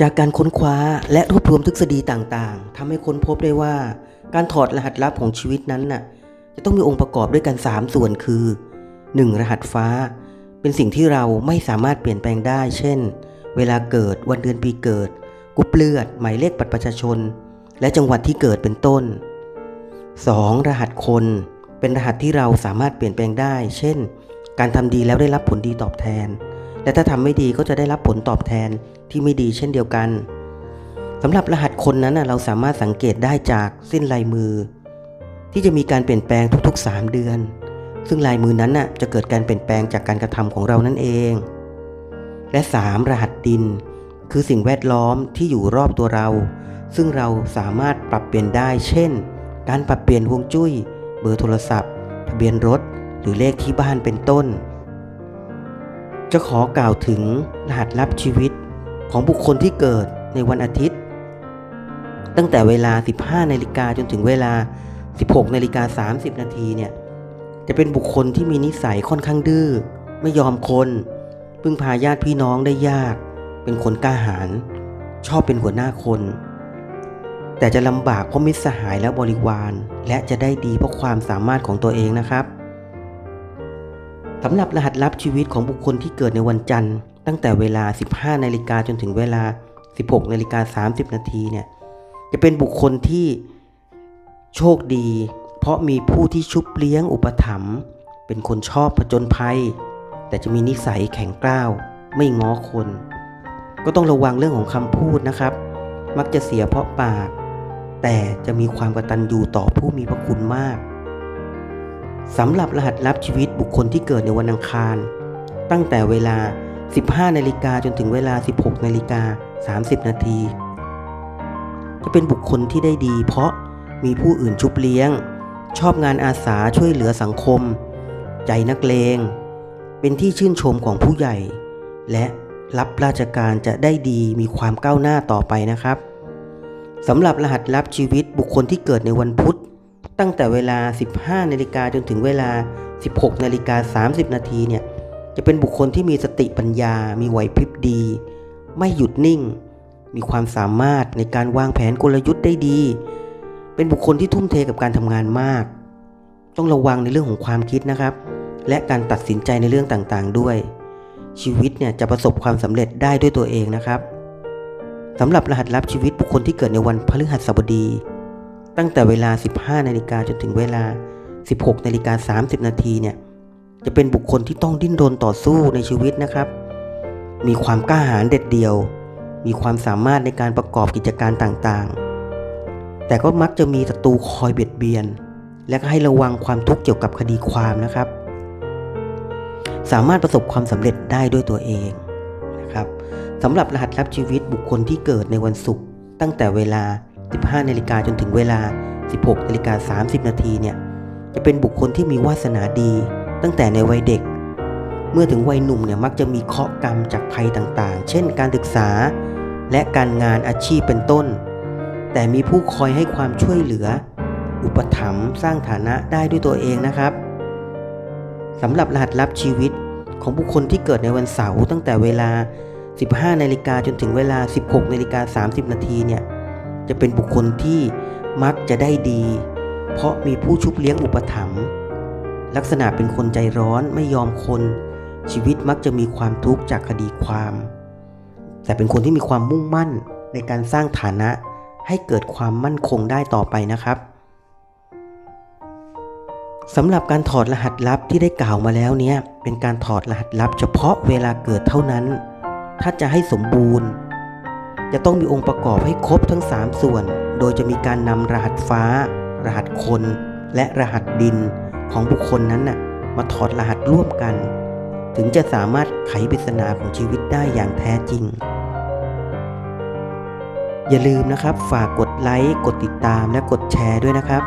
จากการค้นคว้าและรวบรวมทฤษฎีต่างๆทำให้ค้นพบได้ว่า การถอดรหัสลับของชีวิตนั้นน่ะจะต้องมีองค์ประกอบด้วยกัน 3 ส่วนคือ 1. รหัสฟ้า เป็นสิ่งที่เราไม่สามารถเปลี่ยนแปลงได้ เช่น เวลาเกิดวันเดือนปีเกิดกรุ๊ปเลือด หมายเลขบัตรประชาชน และจังหวัดที่เกิดเป็นต้น 2. รหัสคน เป็นรหัสที่เราสามารถเปลี่ยนแปลงได้ เช่น การทำดีแล้วได้รับผลดีตอบแทน และถ้าทำไม่ดีก็จะได้รับผลตอบแทนที่ไม่ดีเช่นเดียวกันสำหรับรหัสคนนั้นเราสามารถสังเกตได้จากเส้นลายมือ ที่จะมีการเปลี่ยนแปลงทุกๆ 3 เดือน ซึ่งลายมือนั้นจะเกิดการเปลี่ยนแปลงจากการกระทำของเรานั่นเอง และ 3. รหัสดิน คือสิ่งแวดล้อมที่อยู่รอบตัวเรา ซึ่งเราสามารถปรับเปลี่ยนได้ เช่น การปรับเปลี่ยนฮวงจุ้ย เบอร์โทรศัพท์ ทะเบียนรถ หรือเลขที่บ้านเป็นต้น จะขอกล่าวถึงรหัสลับชีวิตของบุคคลที่เกิดในวันอาทิตย์ ตั้งแต่เวลา 15นาฬิกาจนถึงเวลา 16นาฬิกา30 นาทีเนี่ยจะเป็นบุคคลที่มีนิสัยค่อนข้างดื้อ ไม่ยอมคน พึ่งพาญาติพี่น้องได้ยาก เป็นคนกล้าหาญชอบเป็นหัวหน้าคน แต่จะลำบากเพราะมิตรสหายและบริวาร และจะได้ดีเพราะความสามารถของตัวเองนะครับ สำหรับรหัสลับชีวิตของบุคคลที่เกิดในวันจันทร์ ตั้งแต่เวลา 15นาฬิกาจนถึงเวลา 16นาฬิกา30นาทีเนี่ยจะเป็นบุคคลที่โชคดี เพราะมีผู้ที่ชุบเลี้ยงอุปถัมภ์เป็นคนชอบผจญภัย แต่จะมีนิสัยแข็งกร้าว ไม่ง้อคน ก็ต้องระวังเรื่องของคำพูดนะครับ มักจะเสียเพราะปาก แต่จะมีความกตัญญูต่อผู้มีพระคุณมาก สำหรับรหัสลับชีวิตบุคคลที่เกิดในวันอังคาร ตั้งแต่เวลา 15 นาฬิกาจนถึงเวลา 16 นาฬิกา 30 นาที จะเป็นบุคคลที่ได้ดี เพราะมีผู้อื่นชุบเลี้ยง ชอบงานอาสาช่วยเหลือสังคม ใจนักเลง เป็นที่ชื่นชมของผู้ใหญ่ และรับราชการจะได้ดีมีความก้าวหน้าต่อไปนะครับสำหรับรหัสลับชีวิตบุคคลที่เกิดในวันพุธ ตั้งแต่เวลา 15นาฬิกาจนถึงเวลา 16นาฬิกา30 นาทีเนี่ยจะเป็นบุคคลที่มีสติปัญญา มีไหวพริบดี ไม่หยุดนิ่ง มีความสามารถในการวางแผนกลยุทธ์ได้ดี เป็นบุคคลที่ทุ่มเทกับการทำงานมาก ต้องระวังในเรื่องของความคิดนะครับ และการตัดสินใจในเรื่องต่างๆ ด้วย ชีวิตเนี่ยจะประสบความสำเร็จได้ด้วยตัวเองนะครับสำหรับรหัสลับชีวิตบุคคลที่เกิดในวันพฤหัสบดี ตั้งแต่เวลา 15 นาฬิกาจนถึงเวลา 16 นาฬิกา 30 นาทีเนี่ยจะเป็นบุคคลที่ต้องดิ้นรนต่อสู้ในชีวิตนะครับ มีความกล้าหาญเด็ดเดี่ยว มีความสามารถในการประกอบกิจการต่างๆ แต่ก็มักจะมีศัตรูคอยเบียดเบียน และก็ให้ระวังความทุกข์เกี่ยวกับคดีความนะครับ สามารถประสบความสำเร็จได้ด้วยตัวเองนะครับสำหรับรหัสลับชีวิตบุคคลที่เกิดในวันศุกร์ตั้งแต่เวลา 15นาฬิกาจนถึงเวลา 16นาฬิกา30นาทีเนี่ยจะเป็นบุคคลที่มีวาสนาดี ตั้งแต่ในวัยเด็ก เมื่อถึงวัยหนุ่มเนี่ยมักจะมีเคราะห์กรรมจากภัยต่างๆ เช่น การศึกษา และการงานอาชีพเป็นต้น แต่มีผู้คอยให้ความช่วยเหลือ อุปถัมภ์สร้างฐานะได้ด้วยตัวเองนะครับสำหรับรหัสลับชีวิตของบุคคลที่เกิดในวันเสาร์ตั้งแต่เวลา 15นาฬิกาจนถึงเวลา 16นาฬิกา30นาทีเนี่ย จะเป็นบุคคลที่มักจะได้ดี เพราะมีผู้ชุบเลี้ยงอุปถัมภ์ลักษณะเป็นคนใจร้อนไม่ยอมคน ชีวิตมักจะมีความทุกข์จากคดีความ แต่เป็นคนที่มีความมุ่งมั่นในการสร้างฐานะให้เกิดความมั่นคงได้ต่อไปนะครับสำหรับการถอดรหัสลับที่ได้กล่าวมาแล้วเนี่ยเป็นการถอดรหัสลับเฉพาะเวลาเกิดเท่านั้น ถ้าจะให้สมบูรณ์ จะต้องมีองค์ประกอบให้ครบทั้ง 3 ส่วน โดยจะมีการนำรหัสฟ้า รหัสคน และรหัสดินของบุคคลนั้นน่ะมาถอดรหัสร่วมกัน ถึงจะสามารถไขปริศนาของชีวิตได้อย่างแท้จริง อย่าลืมนะครับฝากกดไลค์ กดติดตามและกดแชร์ด้วยนะครับ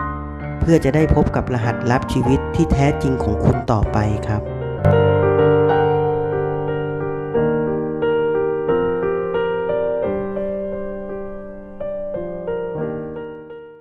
เพื่อจะได้พบกับรหัสลับชีวิตที่แท้จริงของคุณต่อไปครับ